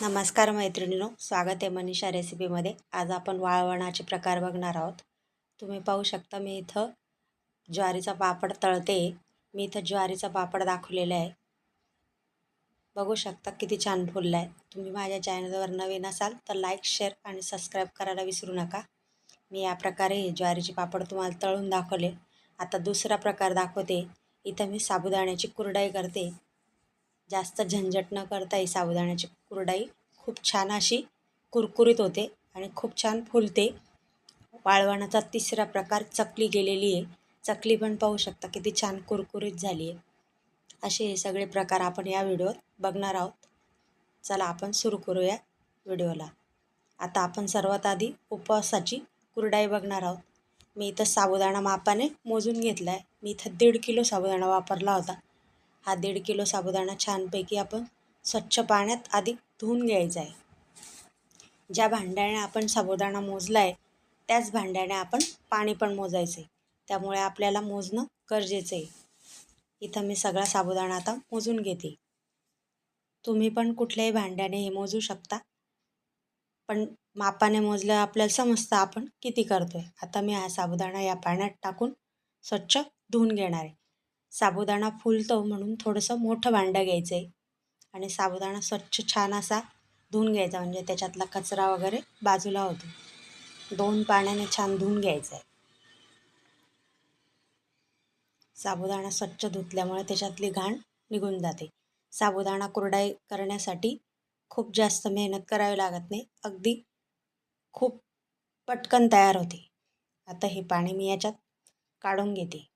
नमस्कार मैत्रिणीनो स्वागत आहे मनीषा रेसिपीमध्ये. आज आपण वाळवणाचे प्रकार बघणार आहोत. तुम्ही पाहू शकता मी इथं ज्वारीचा पापड तळते. मी इथं ज्वारीचा पापड दाखवलेला आहे. बघू शकता किती छान फुलला आहे. तुम्ही माझ्या चॅनलवर नवीन असाल तर लाईक शेअर आणि सबस्क्राईब करायला विसरू नका. मी या प्रकारे ज्वारीचे पापड तुम्हाला तळून दाखवले. आता दुसरा प्रकार दाखवते. इथं मी साबुदाण्याची कुरडाई करते. जास्त झंझट न करता ही साबुदाण्याची कुरडाई खूप छान अशी कुरकुरीत होते आणि खूप छान फुलते. वाळवणाचा तिसरा प्रकार चकली गेलेली आहे. चकली पण पाहू शकता किती छान कुरकुरीत झाली आहे. असे हे सगळे प्रकार आपण या व्हिडिओत बघणार आहोत. चला आपण सुरू करूया व्हिडिओला. आता आपण सर्वात आधी उपवासाची कुरडाई बघणार आहोत. मी इथं साबुदाणा मापाने मोजून घेतला आहे मी इथं दीड किलो साबुदाणा वापरला होता. हा दीड किलो साबुदाणा छानपैकी आपण स्वच्छ पाण्यात आधी धुवून घ्यायचा आहे. ज्या भांड्याने आपण साबुदाणा मोजला आहे त्याच भांड्याने आपण पाणी पण मोजायचं आहे त्यामुळे आपल्याला मोजणं गरजेचं आहे इथं मी सगळा साबुदाणा आता मोजून घेते. तुम्ही पण कुठल्याही भांड्याने हे मोजू शकता. पण मापाने मोजलं आपल्याला समजतं आपण किती करतो आहे आता मी हा साबुदाणा या पाण्यात टाकून स्वच्छ धुवून घेणार आहे. साबुदाणा फुलतो म्हणून थोडंसं मोठं भांडं घ्यायचं आहे आणि साबुदाणा स्वच्छ छान असा धुवून घ्यायचा म्हणजे त्याच्यातला कचरा वगैरे बाजूला होतो. दोन पाण्याने छान धुवून घ्यायचं आहे साबुदाणा स्वच्छ धुतल्यामुळे त्याच्यातली घाण निघून जाते. साबुदाणा कुरडाई करण्यासाठी खूप जास्त मेहनत करावी लागत नाही. अगदी खूप पटकन तयार होते. आता हे पाणी मी याच्यात काढून घेते.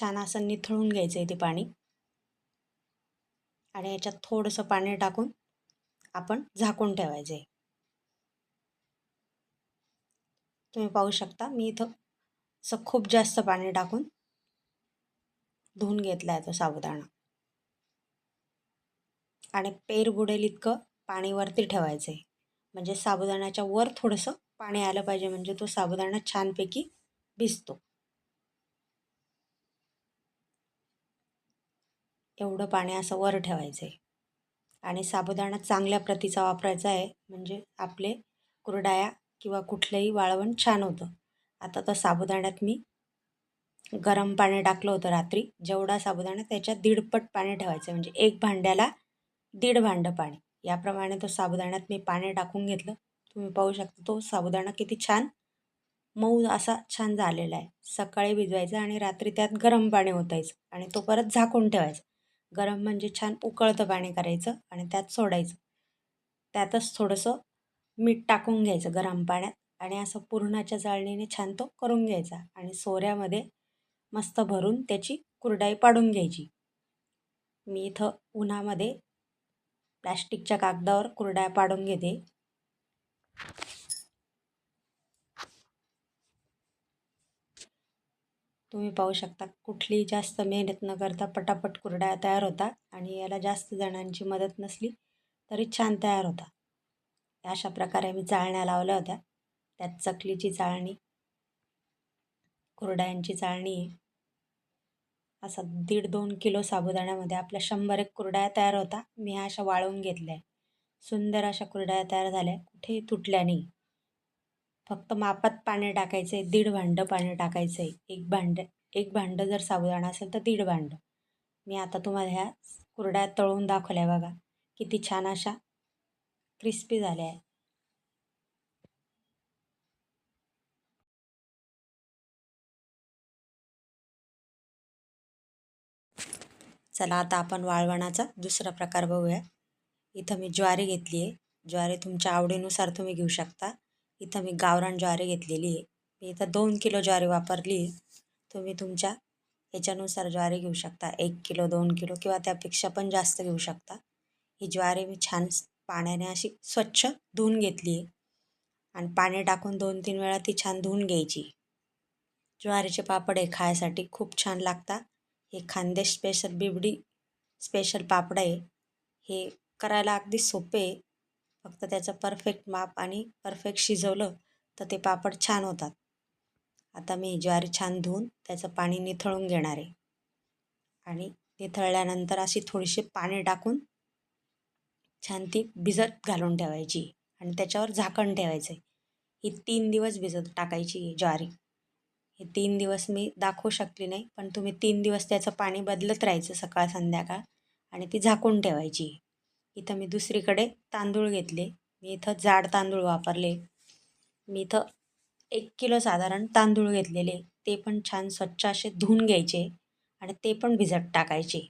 छान असं निथळून घ्यायचं आहे ते पाणी. आणि याच्यात थोडंसं पाणी टाकून आपण झाकून ठेवायचं आहे. तुम्ही पाहू शकता मी इथं असं खूप जास्त पाणी टाकून धुवून घेतला आहे तो साबुदाणा. आणि पेर बुडेल इतकं पाणी वरती ठेवायचं आहे म्हणजे साबुदाण्याच्या वर थोडंसं पाणी आलं पाहिजे म्हणजे तो साबुदाणा छानपैकी भिजतो. एवढं पाणी असं वर ठेवायचं आहे आणि साबुदाणा चांगल्या प्रतीचा वापरायचा आहे. म्हणजे आपले कुरडाया किंवा कुठलंही वाळवण छान होतं. आता तर साबुदाण्यात मी गरम पाणी टाकलं होतं रात्री. जेवढा साबुदाणा त्याच्यात दीडपट पाणी ठेवायचं. म्हणजे एक भांड्याला दीड भांडं पाणी. याप्रमाणे तो साबुदाण्यात मी पाणी टाकून घेतलं. तुम्ही पाहू शकता तो साबुदाणा किती छान मऊ असा छान झालेला आहे. सकाळी भिजवायचा आणि रात्री त्यात गरम पाणी ओतायचं. आणि तो परत झाकून ठेवायचा. गरम म्हणजे छान उकळतं पाणी करायचं आणि त्यात सोडायचं. त्यातच थोडंसं मीठ टाकून घ्यायचं गरम पाण्यात आणि असं पुरणाच्या जाळणीने छान तो करून घ्यायचा आणि सोऱ्यामध्ये मस्त भरून त्याची कुरडाई पाडून घ्यायची. मी इथं उन्हामध्ये प्लॅस्टिकच्या कागदावर कुरड्या पाडून घेते. तुम्ही पाहू शकता कुठली जास्त मेहनत न करता पटापट कुरड्या तयार होता आणि याला जास्त जणांची मदत नसली तरी छान तयार होता. अशा प्रकारे मी चाळण्या लावल्या होत्या. त्यात चकलीची चाळणी कुरड्यांची चाळणी आहे असा दीड दोन किलो साबुदाण्यामध्ये आपल्या शंभर एक कुरड्या तयार होता. मी अशा वाळवून घेतल्या. सुंदर अशा कुरड्या तयार झाल्या. कुठेही तुटल्या नाही. फक्त मापात पाणी टाकायचं आहे दीड भांडं पाणी टाकायचं आहे एक भांडं एक भांडं जर साबुदाणा असेल तर दीड भांडं. मी आता तुम्हाला ह्या कुरड्या तळून दाखवल्या बघा. किती छान अशा क्रिस्पी झाल्या आहे चला आता आपण वाळवणाचा दुसरा प्रकार बघूया. इथं मी ज्वारी घेतली आहे ज्वारी तुमच्या आवडीनुसार तुम्ही घेऊ शकता. इथं मी गावरान ज्वारी घेतलेली आहे. मी इथं दोन किलो ज्वारी वापरली आहे. तुम्ही तुमच्या ह्याच्यानुसार ज्वारी घेऊ शकता. एक किलो दोन किलो किंवा त्यापेक्षा पण जास्त घेऊ शकता. ही ज्वारी मी छान पाण्याने अशी स्वच्छ धुवून घेतली आहे. आणि पाणी टाकून दोन तीन वेळा ती छान धुवून घ्यायची. ज्वारीचे पापड हे खायसाठी खूप छान लागतात. हे खानदेश स्पेशल बिबडी स्पेशल पापड आहे. हे करायला अगदी सोपे आहे. फक्त त्याचं परफेक्ट माप आणि परफेक्ट शिजवलं तर ते पापड छान होतात. आता मी ज्वारी छान धुवून त्याचं पाणी निथळून घेणार आहे. आणि निथळल्यानंतर अशी थोडीशी पाणी टाकून छान ती भिजत घालून ठेवायची आणि त्याच्यावर झाकण ठेवायचं आहे ही तीन दिवस भिजत टाकायची ज्वारी. हे तीन दिवस मी दाखवू शकली नाही पण तुम्ही तीन दिवस त्याचं पाणी बदलत राहायचं सकाळ संध्याकाळ आणि ती झाकून ठेवायची. इथं मी दुसरीकडे तांदूळ घेतले. मी इथं जाड तांदूळ वापरले. मी इथं एक किलो साधारण तांदूळ घेतलेले. ते पण छान स्वच्छ असे धुवून घ्यायचे आणि ते पण भिजत टाकायचे.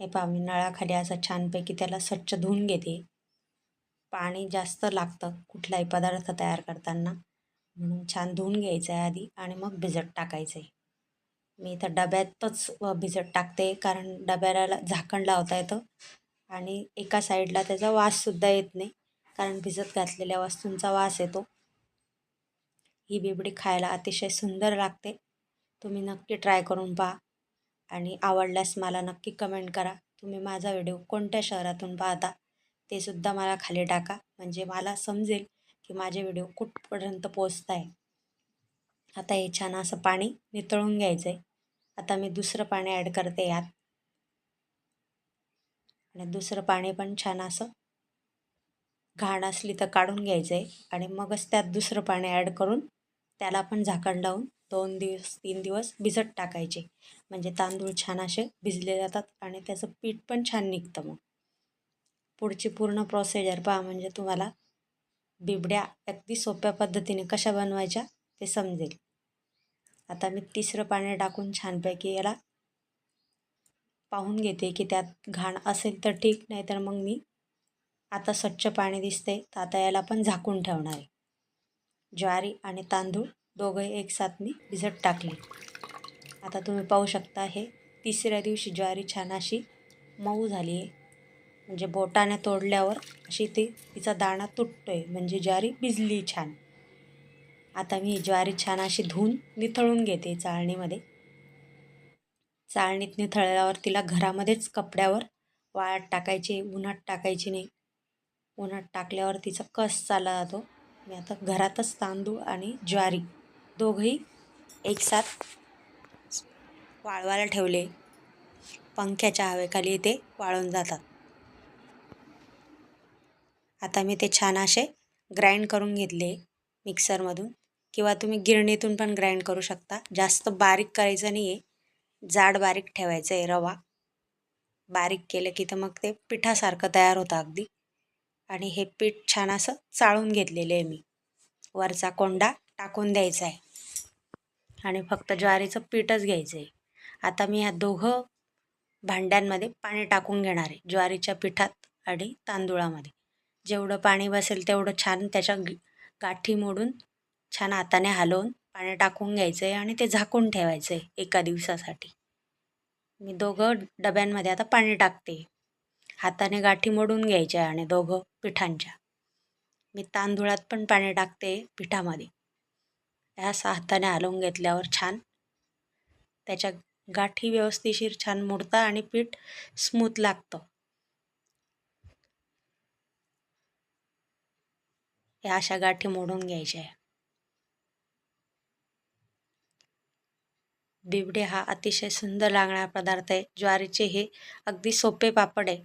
हे पहा मी नळाखाली असं छानपैकी त्याला स्वच्छ धुवून घेते. पाणी जास्त लागतं कुठलाही पदार्थ तयार करताना. म्हणून छान धुवून घ्यायचं आहे आधी आणि मग भिजत टाकायचं आहे मी इथं डब्यातच भिजत टाकते कारण डब्याला झाकण लावता येतं. आणि एका साईडला त्याचा वाससुद्धा येत नाही कारण भिजत घातलेल्या वस्तूंचा वास येतो. ही बिबडी खायला अतिशय सुंदर लागते. तुम्ही नक्की ट्राय करून पहा. आणि आवडल्यास मला नक्की कमेंट करा. तुम्ही माझा व्हिडिओ कोणत्या शहरातून पाहता ते सुद्धा मला खाली टाका. म्हणजे मला समजेल की माझे व्हिडिओ कुठपर्यंत पोचत आहे आता हे छान असं पाणी नितळून घ्यायचं आहे आता मी दुसरं पाणी ॲड करते यात. आणि दुसरं पाणी पण छान असं घाण असली तर काढून घ्यायचं आहे आणि मगच त्यात दुसरं पाणी ॲड करून त्याला पण झाकण लावून दोन दिवस तीन दिवस भिजत टाकायचे. म्हणजे तांदूळ छान असे भिजले जातात आणि त्याचं पीठ पण छान निघतं मग. पुढची पूर्ण प्रोसिजर पहा म्हणजे तुम्हाला बिबड्या अगदी सोप्या पद्धतीने कशा बनवायच्या ते समजेल. आता मी तिसरं पाणी टाकून छानपैकी याला पाहून घेते की त्यात घाण असेल तर ठीक नाही तर मग मी आता स्वच्छ पाणी दिसते तर आता याला पण झाकून ठेवणार आहे. ज्वारी आणि तांदूळ दोघंही एकसाथ मी भिजत टाकले. आता तुम्ही पाहू शकता हे तिसऱ्या दिवशी ज्वारी छान अशी मऊ झाली आहे. म्हणजे बोटाने तोडल्यावर अशी ती तिचा दाणा तुटतो आहे म्हणजे ज्वारी भिजली छान. आता मी ज्वारी छान अशी धुवून निथळून घेते चाळणीमध्ये. चाळणीत निथळल्यावर तिला घरामध्येच कपड्यावर वाळत टाकायची उन्हात टाकायची नाही. उन्हात टाकल्यावर तिचा कस चालला जातो? मी आता घरातच तांदूळ आणि ज्वारी दोघंही एकसाथ वाळवायला ठेवले. पंख्याच्या हवेखाली ते वाळून जातात. आता मी ते छान असे ग्राइंड करून घेतले मिक्सरमधून. किंवा तुम्ही गिरणीतून पण ग्राइंड करू शकता. जास्त बारीक करायचं नाही आहे जाड बारीक ठेवायचं आहे रवा. बारीक केलं की तर मग ते पिठासारखं तयार होतं अगदी. आणि हे पीठ छान असं चाळून घेतलेलं आहे मी. वरचा कोंडा टाकून द्यायचा आहे. आणि फक्त ज्वारीचं पीठच घ्यायचं आहे आता मी ह्या दोघं भांड्यांमध्ये पाणी टाकून घेणार आहे. ज्वारीच्या पिठात आणि तांदूळामध्ये. जेवढं पाणी बसेल तेवढं छान त्याच्या गाठी मोडून छान हाताने हलवून पाणी टाकून घ्यायचं आहे आणि ते झाकून ठेवायचं आहे एका दिवसासाठी. मी दोघं डब्यांमध्ये आता पाणी टाकते. हाताने गाठी मोडून घ्यायच्या आणि दोघं पिठांच्या. मी तांदूळात पण पाणी टाकते पिठामध्ये. ह्या हाताने हलवून घेतल्यावर छान. त्याच्या गाठी व्यवस्थिशीर छान मोडतं आणि पीठ स्मूथ लागतं. या अशा गाठी मोडून घ्यायच्या. आहे बिबडे हा अतिशय सुंदर लागणारा पदार्थ आहे. ज्वारीचे हे अगदी सोपे पापड आहे.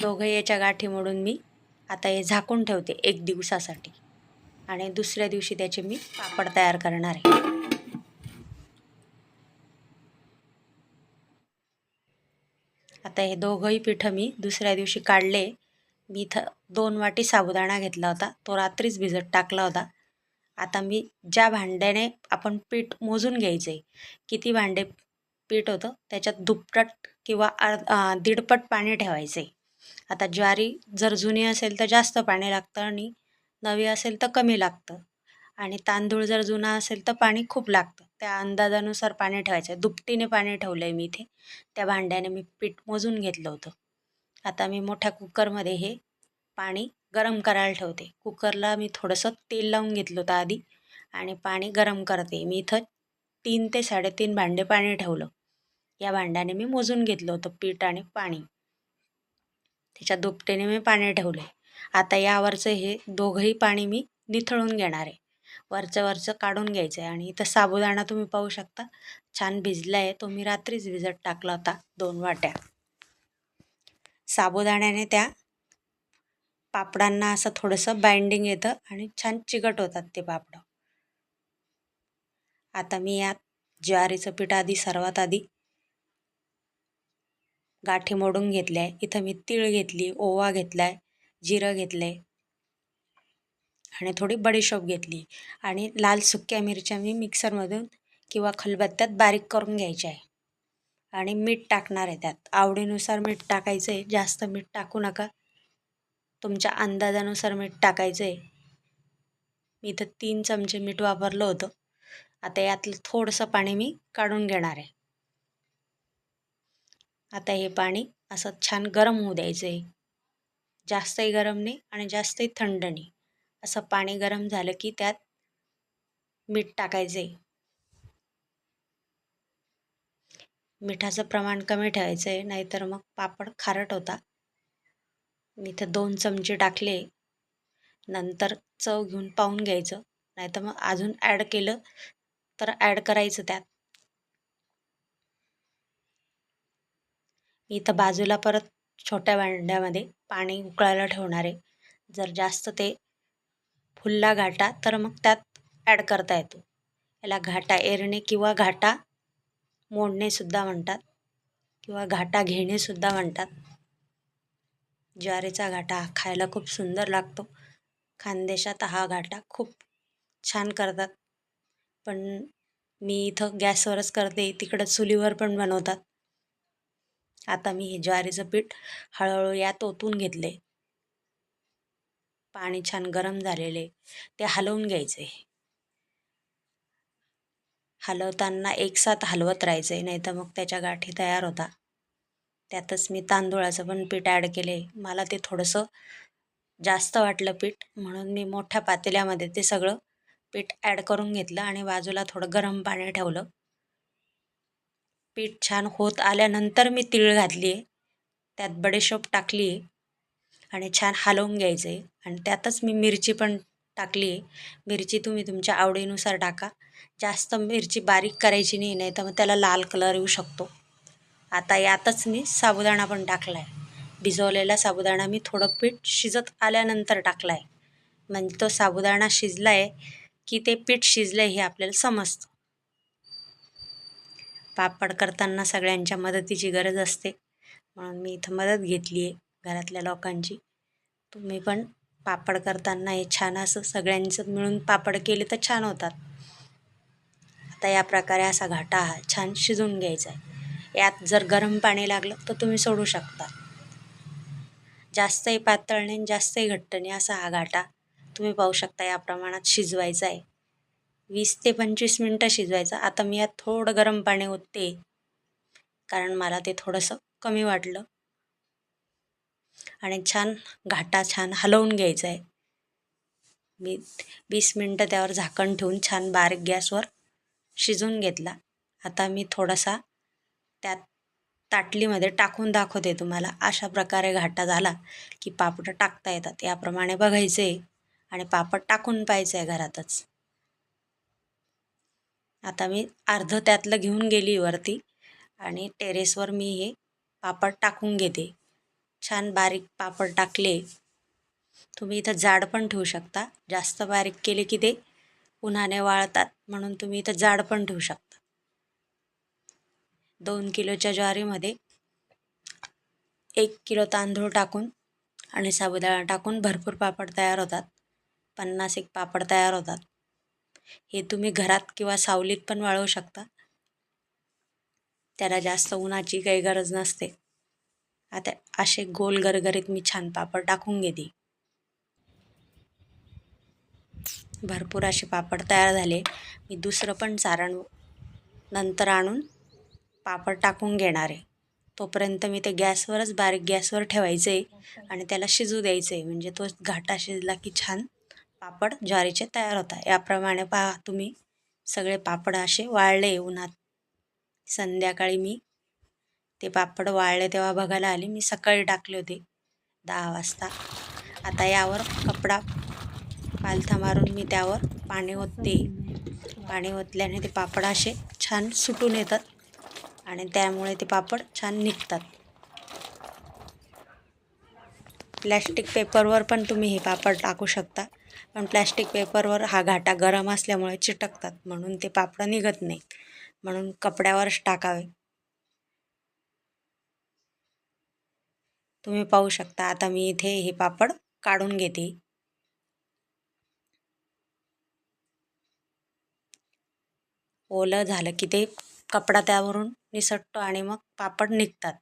दोघं याच्या गाठी मोडून मी आता हे झाकून ठेवते एक दिवसासाठी. आणि दुसऱ्या दिवशी त्याचे मी पापड तयार करणार आहे. आता हे दोघंही पिठं मी दुसऱ्या दिवशी काढले. मी इथं दोन वाटी साबुदाणा घेतला होता. तो रात्रीच भिजत टाकला होता. आता मी ज्या भांड्याने आपण पीठ मोजून घ्यायचं आहे किती भांडे पीठ होतं त्याच्यात दुप्पट किंवा अर्ध दीडपट पाणी ठेवायचं आहे आता ज्वारी जर जुनी असेल तर जास्त पाणी लागतं आणि नवी असेल तर कमी लागतं. आणि तांदूळ जर जुना असेल तर पाणी खूप लागतं. त्या अंदाजानुसार पाणी ठेवायचं आहे दुपटीने पाणी ठेवलं आहे मी इथे. त्या भांड्याने मी पीठ मोजून घेतलं होतं. आता मी मोठ्या कुकरमध्ये हे पाणी गरम करायला ठेवते. कुकरला मी थोडंसं तेल लावून घेतलं होतं आधी आणि पाणी गरम करते. मी इथं तीन ते साडेतीन भांडे पाणी ठेवलं. या भांड्याने मी मोजून घेतलं होतं पीठ आणि पाणी. त्याच्या दुपटीने मी पाणी ठेवले. आता यावरचं हे दोघंही पाणी मी निथळून घेणार आहे. वरचं वरचं काढून घ्यायचं आहे आणि इथं साबुदाणा तुम्ही पाहू शकता. छान भिजला आहे तो मी रात्रीच भिजत टाकला होता दोन वाट्या. साबुदाण्याने त्या पापडांना असं थोडंसं बाइंडिंग येतं आणि छान चिकट होतात ते पापडं. आता मी यात ज्वारीचं पीठ आधी सर्वात आधी गाठी मोडून घेतल्या आहे. इथं मी तीळ घेतली ओवा घेतला आहे जिरं घेतलं आहे आणि थोडी बडीशोप घेतली. आणि लाल सुक्या मिरच्या मी मिक्सरमधून किंवा खलबत्त्यात बारीक करून घ्यायच्या आहे. आणि मीठ टाकणार आहे त्यात. आवडीनुसार मीठ टाकायचं आहे जास्त मीठ टाकू नका. तुमच्या अंदाजानुसार मीठ टाकायचं आहे मी इथं तीन चमचे मीठ वापरलं होतं. आता यातलं थोडंसं पाणी मी काढून घेणार आहे. आता हे पाणी असं छान गरम होऊ द्यायचं आहे जास्तही गरम नाही आणि जास्तही थंड नाही. असं पाणी गरम झालं की त्यात मीठ टाकायचं आहे मिठाचं प्रमाण कमी ठेवायचं आहे नाहीतर मग पापड खारट होता मी इथं दोन चमचे टाकले. नंतर चव घेऊन पाहून घ्यायचं. नाही तर मग अजून ॲड केलं तर ॲड करायचं त्यात. मी इथं बाजूला परत छोट्या भांड्यामध्ये पाणी उकळायला ठेवणार आहे. जर जास्त ते फुलला घाटा तर मग त्यात ॲड करता येतो. याला घाटा एरणे किंवा घाटा मोडणेसुद्धा म्हणतात किंवा घाटा घेणेसुद्धा म्हणतात. ज्वारीचा घाटा खायला खूप सुंदर लागतो. खानदेशात हा घाटा खूप छान करतात. पण मी इथं गॅसवरच करते तिकडं चुलीवर पण बनवतात. आता मी हे ज्वारीचं पीठ हळूहळू यात ओतून घेतले. पाणी छान गरम झालेले ते हलवून घ्यायचे. हलवताना एकसाथ हलवत राहायचे नाही तर मग त्याच्या गाठी तयार होता त्यातच मी तांदूळाचं पण पीठ ॲड केले. मला ते थोडंसं जास्त वाटलं पीठ म्हणून मी मोठ्या पातेल्यामध्ये ते सगळं पीठ ॲड करून घेतलं आणि बाजूला थोडं गरम पाणी ठेवलं. पीठ छान होत आल्यानंतर मी तीळ घातली आहे त्यात बडेशोप टाकली आहे आणि छान हलवून घ्यायचं आहे आणि त्यातच मी मिरची पण टाकली आहे मिरची तुम्ही तुमच्या आवडीनुसार टाका. जास्त मिरची बारीक करायची नाही नाही तर मग त्याला लाल कलर येऊ शकतो. आता यातच मी साबुदाणा पण टाकला आहे भिजवलेला साबुदाणा मी थोडं पीठ शिजत आल्यानंतर टाकला आहे म्हणजे तो साबुदाणा शिजला आहे की ते पीठ शिजलं हे आपल्याला समजतं. पापड करताना सगळ्यांच्या मदतीची गरज असते. म्हणून मी इथं मदत घेतली आहे घरातल्या लोकांची. तुम्ही पण पापड करताना हे छान असं सगळ्यांचं मिळून पापड केले तर छान होतात. आता या प्रकारे असा घाटा हा छान शिजून घ्यायचा आहे. यात जर गरम पाणी लागलं तर तुम्ही सोडू शकता. जास्तही पातळ नाही जास्तही घट्ट नाही असा हा घाटा तुम्ही पाहू शकता या प्रमाणात शिजवायचा आहे. वीस ते पंचवीस मिनटं शिजवायचा. आता मी यात थोडं गरम पाणी ओतते कारण मला ते थोडंसं कमी वाटलं. आणि छान घाटा छान हलवून घ्यायचा आहे. मी वीस मिनटं त्यावर झाकण ठेवून छान बारीक गॅसवर शिजवून घेतला. आता मी थोडासा त्यात ताटलीमध्ये टाकून दाखवते तुम्हाला. अशा प्रकारे घाटा झाला की पापड टाकता येतात. याप्रमाणे बघायचे आणि पापड टाकून पाहायचं आहे घरातच. आता मी अर्ध त्यातलं घेऊन गेली वरती आणि टेरेसवर मी हे पापड टाकून घेते. छान बारीक पापड टाकले. तुम्ही इथं जाड पण ठेवू शकता. जास्त बारीक केले की ते उन्हाने वाळतात म्हणून तुम्ही इथं जाड पण ठेवू शकता. दोन किलोच्या ज्वारीमध्ये एक किलो तांदूळ टाकून आणि साबुदाणा टाकून भरपूर पापड तयार होतात. पन्नास एक पापड तयार होतात. हे तुम्ही घरात किंवा सावलीत पण वाळवू शकता. त्याला जास्त उन्हाची काही गरज नसते. आता असे गोल गरगरीत मी छान पापड टाकून घेते. भरपूर असे पापड तयार झाले. मी दुसरं पण सारण नंतर आणून पापड टाकून घेणार आहे. तोपर्यंत मी ते गॅसवरच बारीक गॅसवर ठेवायचं आहे आणि त्याला शिजू द्यायचं. आहे म्हणजे तो घाटा शिजला की छान पापड ज्वारीचे तयार होतात. याप्रमाणे पहा तुम्ही. सगळे पापड असे वाळले उन्हात संध्याकाळी मी ते पापड वाळले तेव्हा बघायला आले. मी सकाळी टाकले होते. दहा वाजता. आता यावर कपडा पालथा मारून मी त्यावर पाणी ओतते. पाणी ओतल्याने ते पापड असे छान सुटून येतात. आणि त्यामुळे ते पापड छान निघतात. प्लॅस्टिक पेपरवर पण तुम्ही हे पापड टाकू शकता. पण प्लॅस्टिक पेपरवर हा घाटा गरम असल्यामुळे चिटकतात. म्हणून ते पापड निघत नाही म्हणून कपड्यावरच टाकावे. तुम्ही पाहू शकता आता मी इथे हे पापड काढून घेते. ओलं झालं की ते कपडा त्यावरून निसटतो आणि मग पापड निघतात.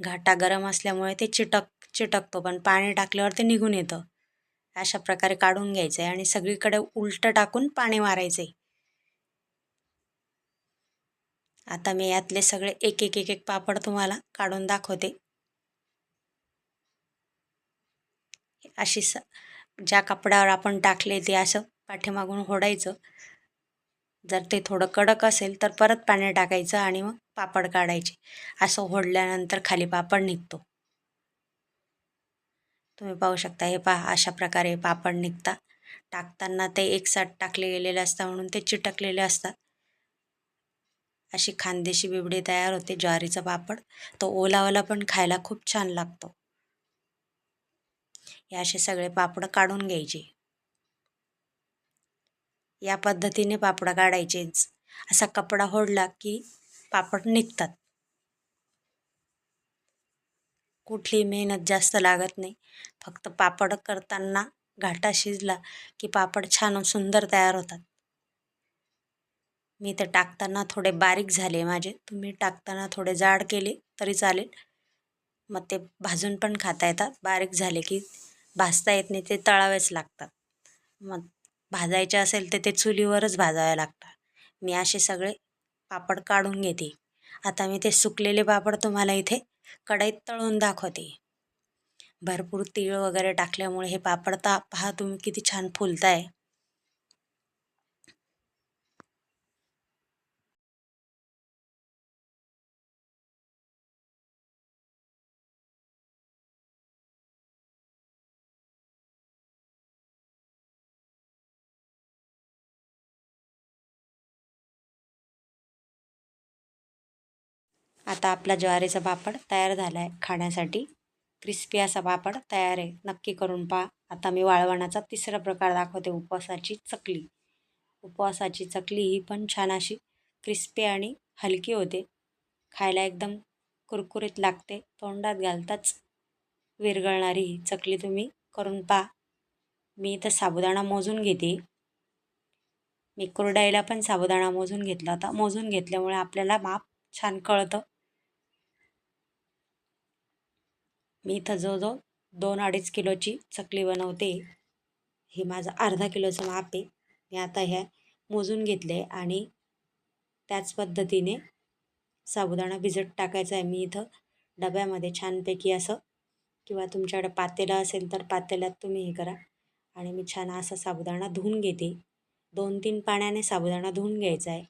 घाटा गरम असल्यामुळे ते चिटक चिटकतो पण पाणी टाकल्यावर ते निघून येतं. अशा प्रकारे काढून घ्यायचं आहे आणि सगळीकडे उलटं टाकून पाणी मारायचं. आहे आता मी यातले सगळे एक एक एक एक पापड तुम्हाला काढून दाखवते. अशी स ज्या कपड्यावर आपण टाकले ते असं पाठीमागून होडायचं. जर ते थोडं कडक असेल तर परत पाणी टाकायचं आणि मग पापड काढायचे. असं होडल्यानंतर खाली पापड निघतो. तुम्ही पाहू शकता हे पहा अशा प्रकारे पापड निघता टाकताना ते एकसाथ टाकले गेलेले असतात म्हणून ते चिटकलेले असतात. अशी खानदेशी बिबडी तयार होते ज्वारीचा पापड. तो ओलावाला पण खायला खूप छान लागतो. हे असे सगळे पापड काढून घ्यायचे. या पद्धतीने पापड काढायचेच असा कपडा होडला की पापड निघतात. कुठली मेहनत जास्त लागत नाही. फक्त पापड करताना घाटा शिजला की पापड छान सुंदर तयार होतात. मी ते टाकताना थोडे बारीक झाले माझे. तुम्ही टाकताना थोडे जाड केले तरी चालेल. मग ते भाजून पण खाता येतात. बारीक झाले की भाजता येत नाही ते तळावेच लागतात. मग भाजायचे असेल तर ते चुलीवरच भाजावे लागतात. मी असे सगळे पापड काढून घेते. आता मी ते सुकलेले पापड तुम्हाला इथे कढईत तळून दाखवते. भरपूर तीळ वगैरे टाकल्यामुळे हे पापड ता पहा तुम्ही किती छान फुलताय. आता आपला ज्वारीचा पापड तयार झाला आहे खाण्यासाठी क्रिस्पी असा पापड तयार आहे. नक्की करून पहा. आता मी वाळवणाचा तिसरा प्रकार दाखवते. उपवासाची चकली. उपवासाची चकली ही पण छान अशी क्रिस्पी आणि हलकी होते. खायला एकदम कुरकुरीत लागते. तोंडात घालताच विरघळणारी ही चकली तुम्ही करून पहा. मी इथं साबुदाणा मोजून घेते. मी कुरडाईला पण साबुदाणा मोजून घेतला होता. मोजून घेतल्यामुळे आपल्याला माप छान कळतं. मी इथं जवळजवळ दोन अडीच किलोची चकली बनवते. हे माझं अर्धा किलोचं माप आहे. मी आता ह्या मोजून घेतले आणि त्याच पद्धतीने साबुदाणा भिजत टाकायचा आहे. मी इथं डब्यामध्ये छानपैकी असं किंवा तुमच्याकडे पातेलं असेल तर पातेल्यात तुम्ही हे करा. आणि मी छान असा साबुदाणा धुवून घेते. दोन तीन पाण्याने साबुदाणा धुवून घ्यायचा आहे.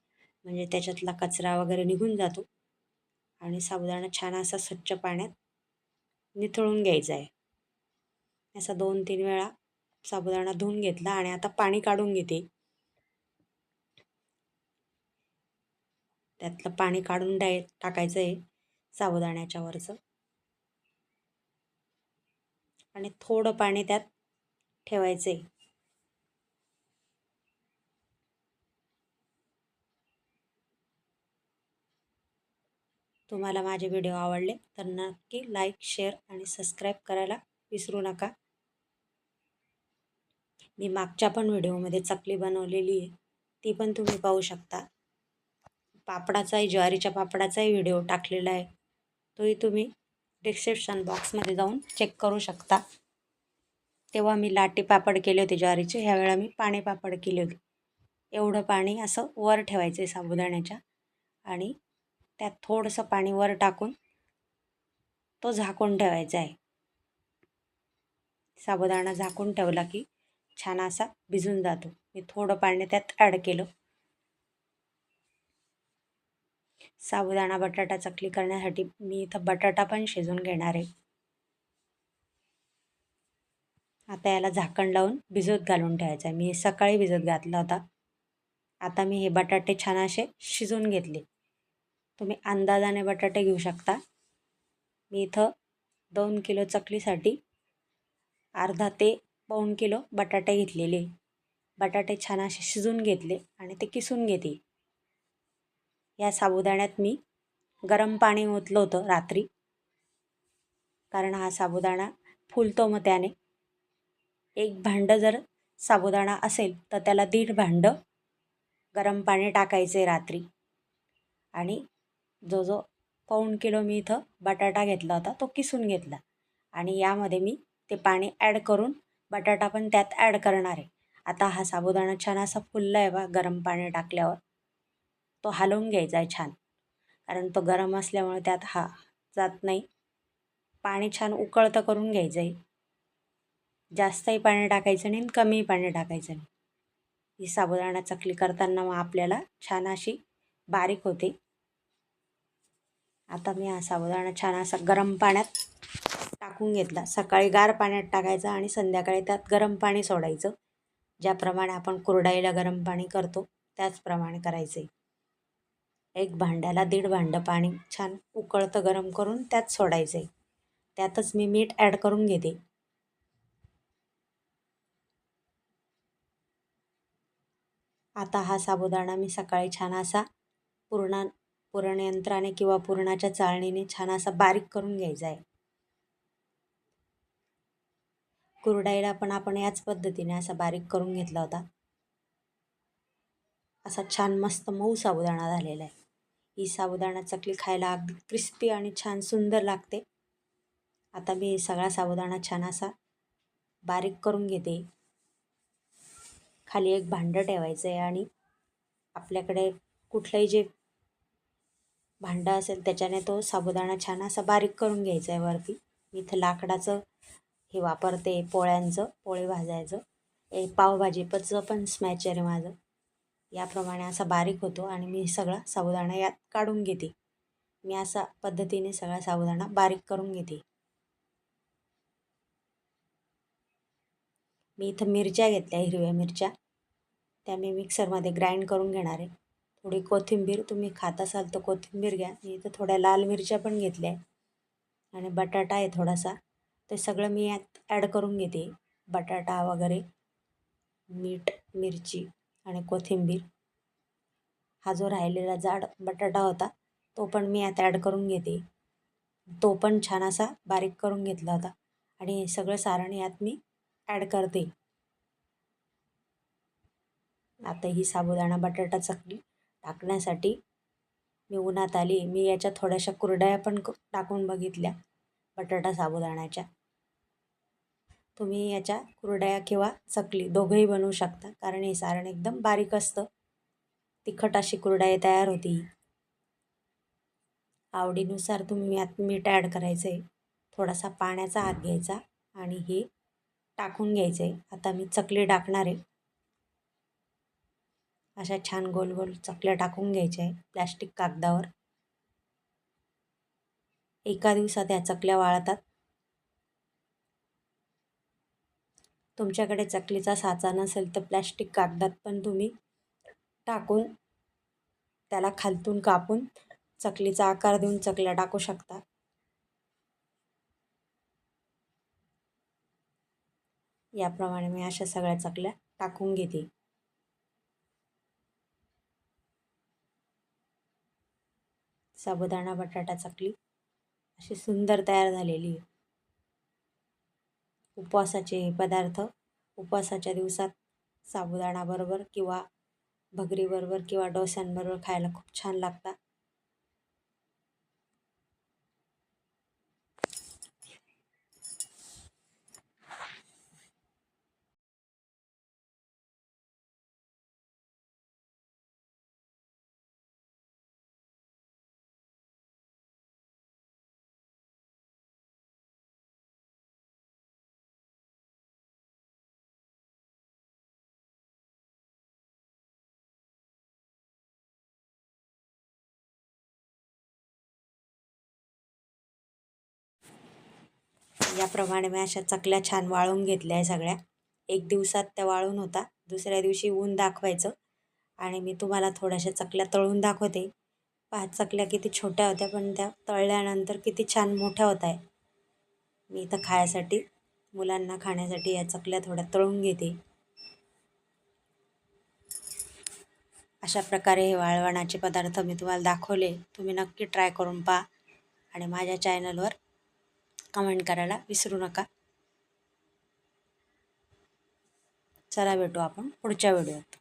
म्हणजे त्याच्यातला कचरा वगैरे निघून जातो. आणि साबुदाणा छान असा स्वच्छ पाण्यात निथळून घ्यायचा आहे. असा दोन तीन वेळा साबुदाणा धुवून घेतला आणि आता पाणी काढून घेते. त्यातलं पाणी काढून डाय टाकायचं आहे साबुदाण्याच्या वरचं. आणि थोडं पाणी त्यात ठेवायचं आहे. तुम्हाला माझे व्हिडिओ आवडले तर नक्की लाईक शेअर आणि सबस्क्राईब करायला विसरू नका. मी मागच्या पण व्हिडिओमध्ये चकली बनवलेली आहे. ती पण तुम्ही पाहू शकता. पापडाचाही ज्वारीच्या पापडाचाही व्हिडिओ टाकलेला आहे. तोही तुम्ही डिस्क्रिप्शन बॉक्समध्ये जाऊन चेक करू शकता. तेव्हा मी लाटी पापड केले होते ज्वारीचे. ह्यावेळा मी पाणी पापड केले होते. एवढं पाणी असं वर ठेवायचं आहे साबुदाण्याच्या आणि त्यात थोडंसं पाणी वर टाकून तो झाकून ठेवायचा आहे. साबुदाणा झाकून ठेवला की छान असा भिजून जातो. मी थोडं पाणी त्यात ॲड केलं. साबुदाणा बटाटा चकली करण्यासाठी मी इथं बटाटा पण शिजून घेणार आहे. आता याला झाकण लावून भिजत घालून ठेवायचं आहे. मी सकाळी भिजत घातला होता. आता मी हे बटाटे छान असे शिजून घेतले. तुम्ही अंदाजाने बटाटे घेऊ शकता. मी इथं दोन किलो चकलीसाठी अर्धा ते पाऊण किलो बटाटे घेतलेले. बटाटे छान असे शिजून घेतले आणि ते किसून घेते. या साबुदाण्यात मी गरम पाणी ओतलं होतं रात्री. कारण हा साबुदाणा फुलतो मग त्याने. एक भांडं जर साबुदाणा असेल तर त्याला दीड भांडं गरम पाणी टाकायचे रात्री. आणि जो जो पाऊण किलो मी इथं बटाटा घेतला होता तो किसून घेतला. आणि यामध्ये मी ते पाणी ॲड करून बटाटा पण त्यात ॲड करणार आहे. आता हा साबुदाणा छान असा फुलला आहे बा गरम पाणी टाकल्यावर. तो हलवून घ्यायचा आहे छान. कारण तो गरम असल्यामुळे त्यात हा जात नाही. पाणी छान उकळतं करून घ्यायचं आहे जास्तही पाणी टाकायचं नाही आणि कमीही पाणी टाकायचं नाही. ही साबुदाणा चकली करताना मग आपल्याला छान अशी बारीक होते. आता मी हा साबुदाणा छान असा गरम पाण्यात टाकून घेतला. सकाळी गार पाण्यात टाकायचा आणि संध्याकाळी त्यात गरम पाणी सोडायचं. ज्याप्रमाणे आपण कुरडाईला गरम पाणी करतो त्याचप्रमाणे करायचं. एक भांड्याला दीड भांडं पाणी छान उकळतं गरम करून त्यात सोडायचं. आहे त्यातच मी मीठ ॲड करून घेते. आता हा साबुदाणा मी सकाळी छान असा पूर्ण पुरणयंत्राने किंवा पुरणाच्या चाळणीने छान असा बारीक करून घ्यायचा आहे. कुरडाईला पण आपण याच पद्धतीने असा बारीक करून घेतला होता. असा छान मस्त मऊ साबुदाणा झालेला आहे. ही साबुदाणा चकली खायला अगदी क्रिस्पी आणि छान सुंदर लागते. आता मी सगळा साबुदाणा छान असा बारीक करून घेते. खाली एक भांडं ठेवायचं आहे आणि आपल्याकडे कुठलंही जे भांडं असेल त्याच्याने तो साबुदाणा छान असा बारीक करून घ्यायचा आहे वरती. मी इथं लाकडाचं हे वापरते पोळ्यांचं पोळे भाजायचं. ए पावभाजीपचं पण स्मॅचर आहे माझं. याप्रमाणे असा बारीक होतो आणि मी सगळा साबुदाणा यात काढून घेते. मी असा पद्धतीने सगळा साबुदाणा बारीक करून घेते. मी इथं मिरच्या घेतल्या हिरव्या मिरच्या. त्या मी मिक्सरमध्ये ग्राइंड करून घेणार आहे. थोडी कोथिंबीर तुम्ही खात असाल तर कोथिंबीर घ्या. मी इथं थोड्या लाल मिरच्या पण घेतल्या आहे आणि बटाटा आहे थोडासा. ते सगळं मी यात ॲड करून घेते. बटाटा वगैरे मीठ मिरची आणि कोथिंबीर. हा जो राहिलेला जाड बटाटा होता तो पण मी यात ॲड करून घेते. तो पण छान असा बारीक करून घेतला होता आणि हे सगळं सारण यात मी ॲड करते. आता ही साबुदाणा बटाटा चकली टाकण्यासाठी मी उन्हात आली. मी याच्या थोड्याशा कुरड्या पण टाकून बघितल्या बटाटा साबुदाण्याच्या. तुम्ही याच्या कुरड्या किंवा चकली दोघंही बनवू शकता कारण हे सारण एकदम बारीक असतं. तिखट अशी कुरडाई तयार होती. आवडीनुसार तुम्ही यात मीठ ॲड करायचं आहे थोडासा पाण्याचा हात घ्यायचा आणि हे टाकून घ्यायचं आहे आता मी चकली टाकणार आहे. अशा छान गोल गोल चकल्या टाकून घ्यायच्या आहे प्लॅस्टिक कागदावर. एका दिवसात या चकल्या वाळतात. तुमच्याकडे चकलीचा साचा नसेल तर प्लॅस्टिक कागदात पण तुम्ही टाकून त्याला खालतून कापून चकलीचा आकार देऊन चकल्या टाकू शकता. याप्रमाणे मी अशा सगळ्या चकल्या टाकून घेते. साबुदाणा बटाटा चकली अशी सुंदर तयार झालेली आहे उपवासाचे पदार्थ. उपवासाच्या दिवसात साबुदाणाबरोबर किंवा भगरीबरोबर किंवा डोस्यांबरोबर खायला खूप छान लागतात. याप्रमाणे मी अशा चकल्या छान वाळून घेतल्या आहे सगळ्या. एक दिवसात त्या वाळून होता. दुसऱ्या दिवशी ऊन दाखवायचं. आणि मी तुम्हाला थोड्याशा चकल्या तळून दाखवते. पाच चकल्या किती छोट्या होत्या पण त्या तळल्यानंतर किती छान मोठ्या होत आहे मी इथं खायसाठी मुलांना खाण्यासाठी या चकल्या थोड्या तळून घेते. अशा प्रकारे हे वाळवणाचे पदार्थ मी तुम्हाला दाखवले. तुम्ही नक्की ट्राय करून पहा. आणि माझ्या चॅनलवर कमेंट करायला विसरू नका. चला भेटू आपण पुढच्या व्हिडिओत.